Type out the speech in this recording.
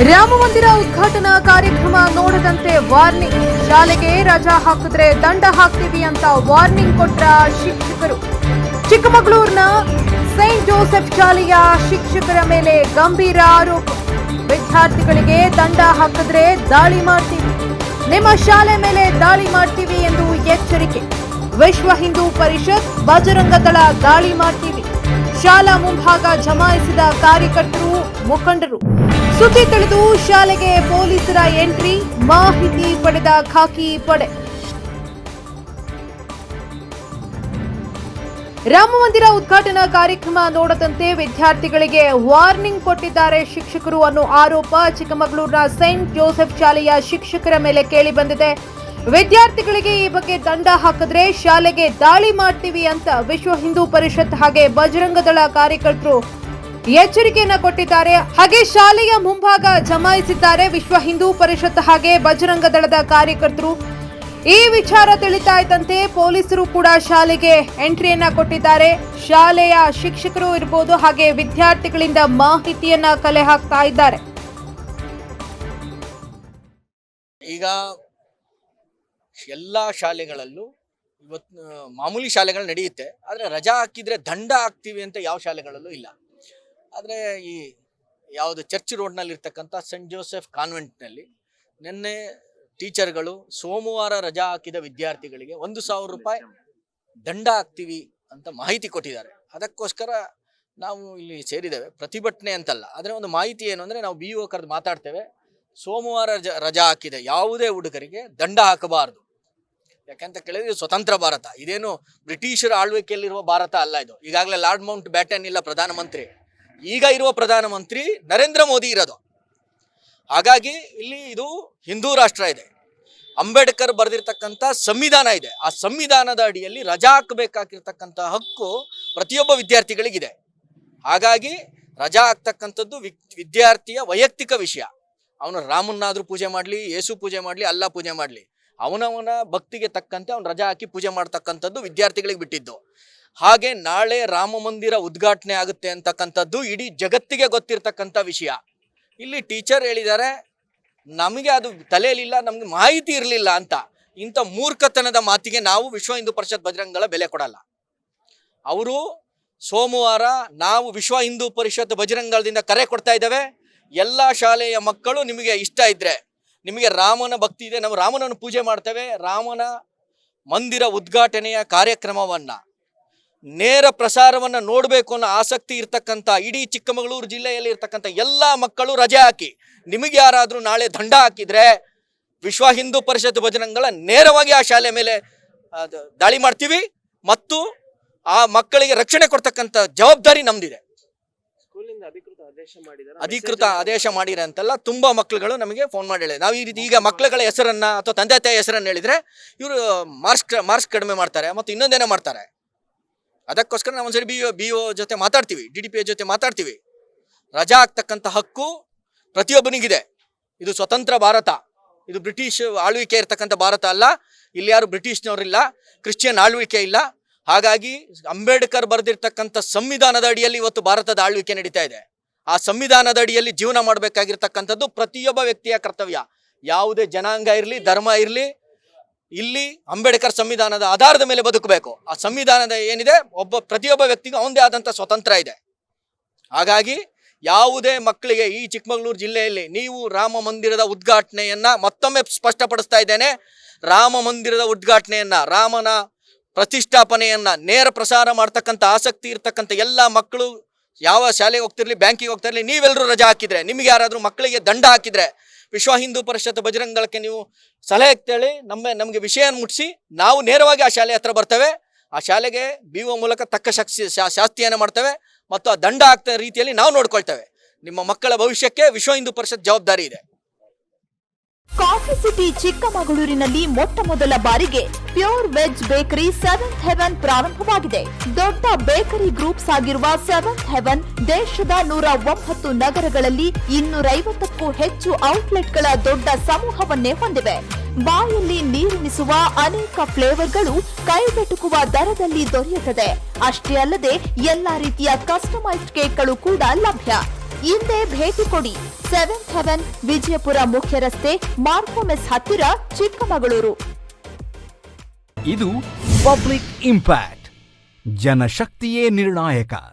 ರಾಮ ಮಂದಿರ ಉದ್ಘಾಟನಾ ಕಾರ್ಯಕ್ರಮ ನೋಡದಂತೆ ವಾರ್ನಿಂಗ್. ಶಾಲೆಗೆ ರಜಾ ಹಾಕಿದ್ರೆ ದಂಡ ಹಾಕ್ತೀವಿ ಅಂತ ವಾರ್ನಿಂಗ್ ಕೊಟ್ಟ ಶಿಕ್ಷಕರು. ಚಿಕ್ಕಮಗಳೂರಿನ ಸೈಂಟ್ ಜೋಸೆಫ್ ಶಾಲೆಯ ಶಿಕ್ಷಕರ ಮೇಲೆ ಗಂಭೀರ ಆರೋಪ. ವಿದ್ಯಾರ್ಥಿಗಳಿಗೆ ದಂಡ ಹಾಕಿದ್ರೆ ದಾಳಿ ಮಾಡ್ತೀವಿ. ನಿಮ್ಮ ಶಾಲೆ ಮೇಲೆ ದಾಳಿ ಮಾಡ್ತೀವಿ ಎಂದು ಎಚ್ಚರಿಕೆ. ವಿಶ್ವ ಹಿಂದೂ ಪರಿಷತ್ ಬಜರಂಗ ದಳ ದಾಳಿ ಮಾಡ್ತೀವಿ. ಶಾಲಾ ಮುಂಭಾಗ ಜಮಾಯಿಸಿದ ಕಾರ್ಯಕರ್ತರು, ಮುಖಂಡರು. ಸುದ್ದಿ ತಿಳಿದು ಶಾಲೆಗೆ ಪೊಲೀಸರ ಎಂಟ್ರಿ, ಮಾಹಿತಿ ಪಡೆದ ಖಾಕಿ ಪಡೆ. ರಾಮಮಂದಿರ ಉದ್ಘಾಟನಾ ಕಾರ್ಯಕ್ರಮ ನೋಡದಂತೆ ವಿದ್ಯಾರ್ಥಿಗಳಿಗೆ ವಾರ್ನಿಂಗ್ ಕೊಟ್ಟಿದ್ದಾರೆ ಶಿಕ್ಷಕರು ಅನ್ನೋ ಆರೋಪ ಚಿಕ್ಕಮಗಳೂರಿನ ಸೈಂಟ್ ಜೋಸೆಫ್ ಶಾಲೆಯ ಶಿಕ್ಷಕರ ಮೇಲೆ ಕೇಳಿ ಬಂದಿದೆ. ವಿದ್ಯಾರ್ಥಿಗಳಿಗೆ ಈ ಬಗ್ಗೆ ದಂಡ ಹಾಕಿದ್ರೆ ಶಾಲೆಗೆ ದಾಳಿ ಮಾಡ್ತೀವಿ ಅಂತ ವಿಶ್ವ ಹಿಂದೂ ಪರಿಷತ್ ಹಾಗೆ ಬಜರಂಗದಳ ಕಾರ್ಯಕರ್ತರು ಎಚ್ಚರಿಕೆಯನ್ನ ಕೊಟ್ಟಿದ್ದಾರೆ. ಹಾಗೆ ಶಾಲೆಯ ಮುಂಭಾಗ ಜಮಾಯಿಸಿದ್ದಾರೆ ವಿಶ್ವ ಹಿಂದೂ ಪರಿಷತ್ ಹಾಗೆ ಬಜರಂಗ ದಳದ ಕಾರ್ಯಕರ್ತರು. ಈ ವಿಚಾರ ತಿಳಿತಾ ಇದ್ದಂತೆ ಪೊಲೀಸರು ಕೂಡ ಶಾಲೆಗೆ ಎಂಟ್ರಿಯನ್ನ ಕೊಟ್ಟಿದ್ದಾರೆ. ಶಾಲೆಯ ಶಿಕ್ಷಕರು ಇರ್ಬೋದು ಹಾಗೆ ವಿದ್ಯಾರ್ಥಿಗಳಿಂದ ಮಾಹಿತಿಯನ್ನ ಕಲೆ ಹಾಕ್ತಾ ಇದ್ದಾರೆ. ಈಗ ಎಲ್ಲ ಶಾಲೆಗಳಲ್ಲೂ ಇವತ್ತು ಮಾಮೂಲಿ ಶಾಲೆಗಳು ನಡೆಯುತ್ತೆ. ಆದರೆ ರಜಾ ಹಾಕಿದರೆ ದಂಡ ಹಾಕ್ತೀವಿ ಅಂತ ಯಾವ ಶಾಲೆಗಳಲ್ಲೂ ಇಲ್ಲ. ಆದರೆ ಈ ಯಾವುದು ಚರ್ಚ್ ರೋಡ್ನಲ್ಲಿರ್ತಕ್ಕಂಥ ಸೆಂಟ್ ಜೋಸೆಫ್ ಕಾನ್ವೆಂಟ್ನಲ್ಲಿ ನಿನ್ನೆ ಟೀಚರ್ಗಳು ಸೋಮವಾರ ರಜಾ ಹಾಕಿದ ವಿದ್ಯಾರ್ಥಿಗಳಿಗೆ ಒಂದು ಸಾವಿರ ರೂಪಾಯಿ ದಂಡ ಹಾಕ್ತೀವಿ ಅಂತ ಮಾಹಿತಿ ಕೊಟ್ಟಿದ್ದಾರೆ. ಅದಕ್ಕೋಸ್ಕರ ನಾವು ಇಲ್ಲಿ ಸೇರಿದ್ದೇವೆ. ಪ್ರತಿಭಟನೆ ಅಂತಲ್ಲ. ಆದರೆ ಒಂದು ಮಾಹಿತಿ ಏನು ಅಂದರೆ ನಾವು ಬಿ ಒ ಕರೆದು ಮಾತಾಡ್ತೇವೆ. ಸೋಮವಾರ ರಜಾ ಹಾಕಿದೆ. ಯಾವುದೇ ಹುಡುಗರಿಗೆ ದಂಡ ಹಾಕಬಾರದು. ಯಾಕಂತ ಕೇಳಿದ್ರೆ ಸ್ವತಂತ್ರ ಭಾರತ. ಇದೇನು ಬ್ರಿಟಿಷರ ಆಳ್ವಿಕೆಯಲ್ಲಿರುವ ಭಾರತ ಅಲ್ಲ ಇದು. ಈಗಾಗಲೇ ಲಾರ್ಡ್ ಮೌಂಟ್ ಬ್ಯಾಟನ್ ಇಲ್ಲ ಪ್ರಧಾನಮಂತ್ರಿ. ಈಗ ಇರುವ ಪ್ರಧಾನಮಂತ್ರಿ ನರೇಂದ್ರ ಮೋದಿ ಇರೋದು. ಹಾಗಾಗಿ ಇಲ್ಲಿ ಇದು ಹಿಂದೂ ರಾಷ್ಟ್ರ ಇದೆ. ಅಂಬೇಡ್ಕರ್ ಬರೆದಿರ್ತಕ್ಕಂಥ ಸಂವಿಧಾನ ಇದೆ. ಆ ಸಂವಿಧಾನದ ಅಡಿಯಲ್ಲಿ ರಜಾ ಹಾಕಬೇಕಾಗಿರ್ತಕ್ಕಂಥ ಹಕ್ಕು ಪ್ರತಿಯೊಬ್ಬ ವಿದ್ಯಾರ್ಥಿಗಳಿಗಿದೆ. ಹಾಗಾಗಿ ರಜಾ ಹಾಕ್ತಕ್ಕಂಥದ್ದು ವಿದ್- ವಿದ್ಯಾರ್ಥಿಯ ವೈಯಕ್ತಿಕ ವಿಷಯ. ಅವನು ರಾಮನ್ನಾದ್ರೂ ಪೂಜೆ ಮಾಡಲಿ, ಯೇಸು ಪೂಜೆ ಮಾಡಲಿ, ಅಲ್ಲ ಪೂಜೆ ಮಾಡಲಿ. ಅವನವನ ಭಕ್ತಿಗೆ ತಕ್ಕಂತೆ ಅವನು ರಜಾ ಹಾಕಿ ಪೂಜೆ ಮಾಡ್ತಕ್ಕಂಥದ್ದು ವಿದ್ಯಾರ್ಥಿಗಳಿಗೆ ಬಿಟ್ಟಿದ್ದು. ಹಾಗೆ ನಾಳೆ ರಾಮ ಮಂದಿರ ಉದ್ಘಾಟನೆ ಆಗುತ್ತೆ ಅಂತಕ್ಕಂಥದ್ದು ಇಡೀ ಜಗತ್ತಿಗೆ ಗೊತ್ತಿರ್ತಕ್ಕಂಥ ವಿಷಯ. ಇಲ್ಲಿ ಟೀಚರ್ ಹೇಳಿದ್ದಾರೆ, ನಮಗೆ ಅದು ತಲೆಯಲ್ಲಿಲ್ಲ, ನಮ್ಗೆ ಮಾಹಿತಿ ಇರಲಿಲ್ಲ ಅಂತ. ಇಂಥ ಮೂರ್ಖತನದ ಮಾತಿಗೆ ನಾವು ವಿಶ್ವ ಹಿಂದೂ ಪರಿಷತ್ ಬಜರಂಗಗಳ ಬೆಲೆ ಕೊಡಲ್ಲ. ಅವರು ಸೋಮವಾರ ನಾವು ವಿಶ್ವ ಹಿಂದೂ ಪರಿಷತ್ ಬಜರಂಗಳದಿಂದ ಕರೆ ಕೊಡ್ತಾ ಇದ್ದೇವೆ. ಎಲ್ಲ ಶಾಲೆಯ ಮಕ್ಕಳು ನಿಮಗೆ ಇಷ್ಟ ಇದ್ದರೆ ನಿಮಗೆ ರಾಮನ ಭಕ್ತಿ ಇದೆ, ನಾವು ರಾಮನನ್ನು ಪೂಜೆ ಮಾಡ್ತೇವೆ. ರಾಮನ ಮಂದಿರ ಉದ್ಘಾಟನೆಯ ಕಾರ್ಯಕ್ರಮವನ್ನ, ನೇರ ಪ್ರಸಾರವನ್ನ ನೋಡಬೇಕು ಅನ್ನೋ ಆಸಕ್ತಿ ಇರ್ತಕ್ಕಂಥ ಇಡೀ ಚಿಕ್ಕಮಗಳೂರು ಜಿಲ್ಲೆಯಲ್ಲಿ ಇರ್ತಕ್ಕಂಥ ಎಲ್ಲ ಮಕ್ಕಳು ರಜೆ ಹಾಕಿ, ನಿಮಗೆ ಯಾರಾದರೂ ನಾಳೆ ದಂಡ ಹಾಕಿದ್ರೆ, ವಿಶ್ವ ಹಿಂದೂ ಪರಿಷತ್ ಭಜನಂಗಳ ನೇರವಾಗಿ ಆ ಶಾಲೆ ಮೇಲೆ ದಾಳಿ ಮಾಡ್ತೀವಿ. ಮತ್ತು ಆ ಮಕ್ಕಳಿಗೆ ರಕ್ಷಣೆ ಕೊಡ್ತಕ್ಕಂಥ ಜವಾಬ್ದಾರಿ ನಮ್ದಿದೆ. ಅಧಿಕೃತ ಆದೇಶ ಮಾಡಿದಾರೆ ಮಾಡಿರ ಅಂತೆಲ್ಲ ತುಂಬಾ ಮಕ್ಕಳುಗಳು ನಮಗೆ ಫೋನ್ ಮಾಡಿ ಹೇಳಿದೆ ನಾವು ಈ ರೀತಿ ಈಗ ಮಕ್ಕಳುಗಳ ಹೆಸರನ್ನ ಅಥವಾ ತಂದೆ ತಾಯಿ ಹೆಸರನ್ನ ಹೇಳಿದ್ರೆ ಇವರು ಮಾರ್ಕ್ಸ್ ಮಾರ್ಕ್ಸ್ ಕಡಿಮೆ ಮಾಡ್ತಾರೆ ಮತ್ತು ಇನ್ನೊಂದೇನೋ ಮಾಡ್ತಾರೆ. ಅದಕ್ಕೋಸ್ಕರ ನಾವು ಒಂದ್ಸರಿ ಬಿ ಒ ಬಿ ಒ ಜೊತೆ ಮಾತಾಡ್ತೀವಿ ಡಿ ಡಿ ಪಿ ಜೊತೆ ಮಾತಾಡ್ತೀವಿ. ರಜಾ ಆಗ್ತಕ್ಕಂಥ ಹಕ್ಕು ಪ್ರತಿಯೊಬ್ಬನಿಗಿದೆ. ಇದು ಸ್ವತಂತ್ರ ಭಾರತ. ಇದು ಬ್ರಿಟಿಷ್ ಆಳ್ವಿಕೆ ಇರ್ತಕ್ಕಂಥ ಭಾರತ ಅಲ್ಲ. ಇಲ್ಲಿ ಯಾರು ಬ್ರಿಟಿಷ್ನವರಿಲ್ಲ ಕ್ರಿಶ್ಚಿಯನ್ ಆಳ್ವಿಕೆ ಇಲ್ಲ. ಹಾಗಾಗಿ ಅಂಬೇಡ್ಕರ್ ಬರೆದಿರ್ತಕ್ಕಂಥ ಸಂವಿಧಾನದ ಅಡಿಯಲ್ಲಿ ಇವತ್ತು ಭಾರತದ ಆಳ್ವಿಕೆ ನಡೀತಾ ಇದೆ. ಆ ಸಂವಿಧಾನದ ಅಡಿಯಲ್ಲಿ ಜೀವನ ಮಾಡಬೇಕಾಗಿರ್ತಕ್ಕಂಥದ್ದು ಪ್ರತಿಯೊಬ್ಬ ವ್ಯಕ್ತಿಯ ಕರ್ತವ್ಯ. ಯಾವುದೇ ಜನಾಂಗ ಇರಲಿ, ಧರ್ಮ ಇರಲಿ, ಇಲ್ಲಿ ಅಂಬೇಡ್ಕರ್ ಸಂವಿಧಾನದ ಆಧಾರದ ಮೇಲೆ ಬದುಕಬೇಕು. ಆ ಸಂವಿಧಾನದ ಏನಿದೆ, ಒಬ್ಬ ಪ್ರತಿಯೊಬ್ಬ ವ್ಯಕ್ತಿಗೂ ಅವನದೇ ಆದಂಥ ಸ್ವತಂತ್ರ ಇದೆ. ಹಾಗಾಗಿ ಯಾವುದೇ ಮಕ್ಕಳಿಗೆ ಈ ಚಿಕ್ಕಮಗಳೂರು ಜಿಲ್ಲೆಯಲ್ಲಿ ನೀವು ರಾಮ ಮಂದಿರದ ಉದ್ಘಾಟನೆಯನ್ನ ಮತ್ತೊಮ್ಮೆ ಸ್ಪಷ್ಟಪಡಿಸ್ತಾ ಇದ್ದೇನೆ. ರಾಮ ಮಂದಿರದ ಉದ್ಘಾಟನೆಯನ್ನ, ರಾಮನ ಪ್ರತಿಷ್ಠಾಪನೆಯನ್ನ, ನೇರ ಪ್ರಸಾರ ಮಾಡ್ತಕ್ಕಂಥ ಆಸಕ್ತಿ ಇರ್ತಕ್ಕಂಥ ಎಲ್ಲ ಮಕ್ಕಳು ಯಾವ ಶಾಲೆಗೆ ಹೋಗ್ತಿರ್ಲಿ, ಬ್ಯಾಂಕಿಗೆ ಹೋಗ್ತಿರ್ಲಿ ನೀವೆಲ್ಲರೂ ರಜಾ ಹಾಕಿದ್ರೆ, ನಿಮಗೆ ಯಾರಾದರೂ ಮಕ್ಕಳಿಗೆ ದಂಡ ಹಾಕಿದ್ರೆ, ವಿಶ್ವ ಹಿಂದೂ ಪರಿಷತ್ ಬಜರಂಗಕ್ಕೆ ನೀವು ಸಲಹೆ ಕೇಳಿ, ನಮ್ಮ, ನಮಗೆ ವಿಷಯ ಮುಟ್ಟಿಸಿ ನಾವು ನೇರವಾಗಿ ಆ ಶಾಲೆ ಹತ್ರ ಬರ್ತೇವೆ. ಆ ಶಾಲೆಗೆ ಬಿ ಒ ಮೂಲಕ ತಕ್ಕ ಶಕ್ತಿ ಶಾಸ್ತಿಯನ್ನು ಮಾಡ್ತೇವೆ ಮತ್ತು ಆ ದಂಡ ಆಗ್ತಾ ರೀತಿಯಲ್ಲಿ ನಾವು ನೋಡ್ಕೊಳ್ತೇವೆ. ನಿಮ್ಮ ಮಕ್ಕಳ ಭವಿಷ್ಯಕ್ಕೆ ವಿಶ್ವ ಹಿಂದೂ ಪರಿಷತ್ ಜವಾಬ್ದಾರಿ ಇದೆ. ಸಿಟಿ ಚಿಕ್ಕಮಗಳೂರಿನಲ್ಲಿ ಮೊಟ್ಟ ಮೊದಲ ಬಾರಿಗೆ pure veg bakery seventh heaven ಪ್ರಾರಂಭವಾಗಿದೆ. ದೊಡ್ಡ ಬೇಕರಿ ಗ್ರೂಪ್ಸ್ ಆಗಿರುವ ಸೆವೆಂತ್ ಹೆವೆನ್ ದೇಶದ ನೂರ ಒಂಬತ್ತು ನಗರಗಳಲ್ಲಿ ಇನ್ನೂರೈವತ್ತಕ್ಕೂ ಹೆಚ್ಚು ಔಟ್ಲೆಟ್ಗಳ ದೊಡ್ಡ ಸಮೂಹವನ್ನೇ ಹೊಂದಿವೆ. ಬಾಯಲ್ಲಿ ನೀರುಣಿಸುವ ಅನೇಕ ಫ್ಲೇವರ್ಗಳು ಕೈಗೆಟುಕುವ ದರದಲ್ಲಿ ದೊರೆಯುತ್ತದೆ. ಅಷ್ಟೇ ಅಲ್ಲದೆ ಎಲ್ಲಾ ರೀತಿಯ ಕಸ್ಟಮೈಸ್ಡ್ ಕೇಕ್ಗಳು ಕೂಡ ಲಭ್ಯ. ಹಿಂದೆ ಭೇಟಿ ಕೊಡಿ ಸೆವೆಂತ್ ಹೆವೆನ್ ವಿಜಯಪುರ ಮುಖ್ಯ ರಸ್ತೆ ಮಾರ್ಕೋಮೆಸ್ ಹತ್ತಿರ ಚಿಕ್ಕಮಗಳೂರು. ಇದು ಪಬ್ಲಿಕ್ ಇಂಪ್ಯಾಕ್ಟ್, ಜನಶಕ್ತಿಯೇ ನಿರ್ಣಾಯಕ.